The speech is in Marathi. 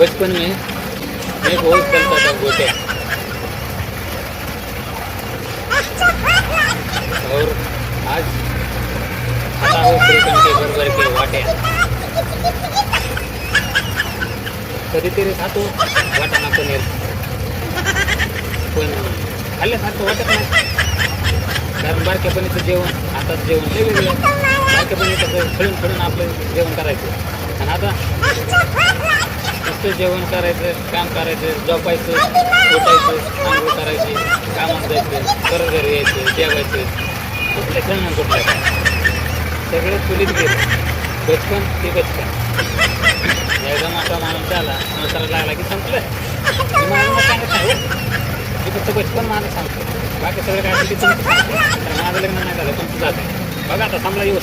बचपन में मैं बहुत खेलता था गोटे और आज खाता हूँ क्रिकेट के भर भर के वाट्या कधीतरी खातो हो, वाटाणा पनीर पण खाल्ल्यासारखं वाटत नाही। कारण बारक्यापणीचं जेवण आताच जेवण लय वेगळं खेळून खेळून आपलं जेवण करायचं. आणि आता नुसतं जेवण करायचं काम करायचं झोपायचं उठायचं आंघोळ करायची कामात जायचं परत घरी यायचं जेवायचं. कुठलं खेळणं कुठलं काय सगळं चुलीत गेलं. बचपन ते बचपन एकदा मोठा माणूस झाला नंतर लागला की संपलं. मी मला सांगत नाही हो? मी फक्त बचपन माझं सांगतो. बाकी सगळं काय तुमचं माझं लग्न नाही झालं तुमचं जातं. बघा आता थांबला येऊ.